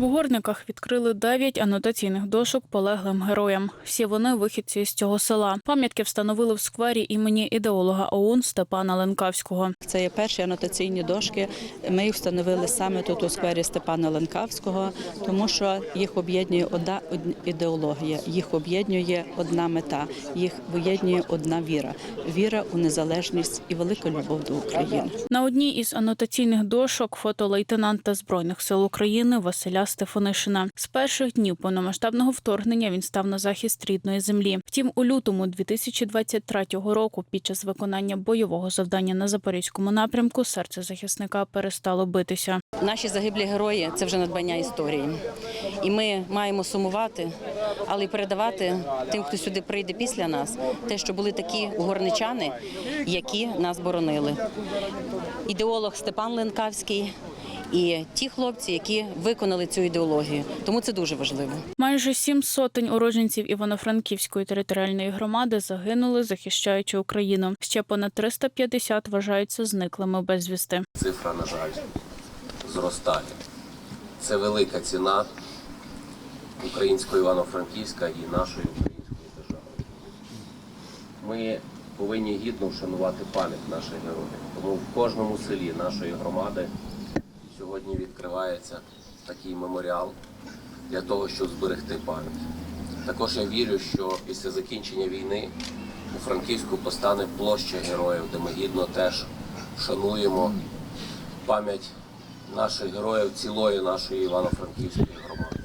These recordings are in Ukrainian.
В Угорниках відкрили дев'ять анотаційних дошок полеглим героям. Всі вони вихідці з цього села. Пам'ятки встановили в сквері імені ідеолога ОУН Степана Ленкавського. Це є перші анотаційні дошки. Ми їх встановили саме тут у сквері Степана Ленкавського, тому що їх об'єднує одна ідеологія, їх об'єднує одна мета, їх об'єднує одна віра віра у незалежність і велика любов до України. На одній із анотаційних дошок фото лейтенанта збройних сил України Василя Стефанишина. З перших днів повномасштабного вторгнення він став на захист рідної землі. Втім, у лютому 2023 року, під час виконання бойового завдання на запорізькому напрямку, серце захисника перестало битися. Наші загиблі герої це вже надбання історії. І ми маємо сумувати, але й передавати тим, хто сюди прийде після нас, те, що були такі угорничани, які нас боронили. Ідеолог Степан Ленкавський і ті хлопці, які виконали цю ідеологію. Тому це дуже важливо. Майже сім сотень уродженців Івано-Франківської територіальної громади загинули, захищаючи Україну. Ще понад 350 вважаються зниклими безвісти. цифра, на жаль, зростає. Це велика ціна українського Івано-Франківська і нашої української держави. Ми повинні гідно вшанувати пам'ять наших героїв. Тому в кожному селі нашої громади сьогодні відкривається такий меморіал для того, щоб зберегти пам'ять. Також я вірю, що після закінчення війни у Франківську постане площа героїв, де ми гідно теж вшануємо пам'ять наших героїв цілої нашої Івано-Франківської громади.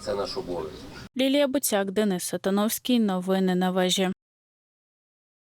Це наш обов'язок. Лілія Буцяк, Денис Сатановський. Новини на вежі.